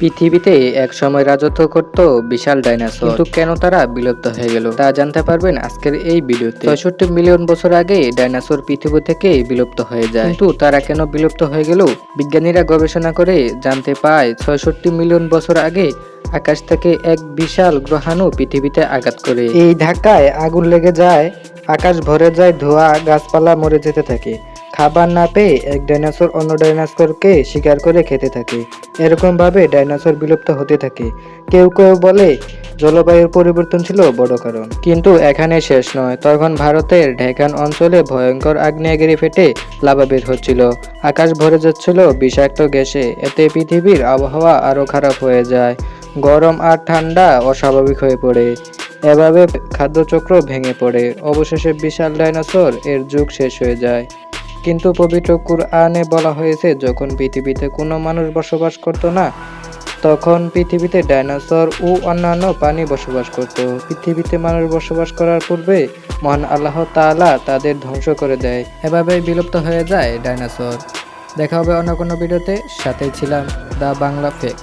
পৃথিবীতে এক সময় রাজত্ব করত বিশাল ডাইনোসর। কিন্তু কেন তারা বিলুপ্ত হয়ে গেল? তা জানতে পারবেন আজকের এই ভিডিওতে। ছয়ষট্টি মিলিয়ন বছর আগে ডাইনোসর পৃথিবী থেকে বিলুপ্ত হয়ে যায়। কিন্তু তারা কেন বিলুপ্ত হয়ে গেল? বিজ্ঞানীরা গবেষণা করে জানতে পায়, ছয়ষট্টি মিলিয়ন বছর আগে আকাশ থেকে এক বিশাল গ্রহাণু পৃথিবীতে আঘাত করে। এই ধাক্কায় আগুন লেগে যায়, আকাশ ভরে যায়, ধোঁয়া, গাছপালা মরে যেতে থাকে। খাবার না পেয়ে এক ডাইনোসর অন্য ডাইনোসরকে শিকার করে খেতে থাকে। এরকমভাবে ডাইনোসর বিলুপ্ত হতে থাকে। কেউ কেউ বলে, জলবায়ুর পরিবর্তন ছিল বড় কারণ। কিন্তু এখানে শেষ নয়। তখন ভারতের ঢেকান অঞ্চলে ভয়ঙ্কর আগ্নেয়গিরি ফেটে লাভা বের হচ্ছিল। আকাশ ভরে যাচ্ছিল বিষাক্ত গ্যাসে। এতে পৃথিবীর আবহাওয়া আরও খারাপ হয়ে যায়। গরম আর ঠান্ডা অস্বাভাবিক হয়ে পড়ে। এভাবে খাদ্যচক্র ভেঙে পড়ে। অবশেষে বিশাল ডাইনোসর এর যুগ শেষ হয়ে যায়। কিন্তু পবিত্র কুরআনে বলা হয়েছে, যখন পৃথিবীতে কোনো মানুষ বসবাস করত না, তখন পৃথিবীতে ডাইনোসর ও অন্যান্য প্রাণী বসবাস করত। পৃথিবীতে মানুষ বসবাস করার পূর্বে মহান আল্লাহ তাআলা তাদের ধ্বংস করে দেয়। এভাবেই বিলুপ্ত হয়ে যায় ডাইনোসর। দেখা হবে অন্য কোনো ভিডিওতে। সাথে ছিলাম, দা বাংলা ফেক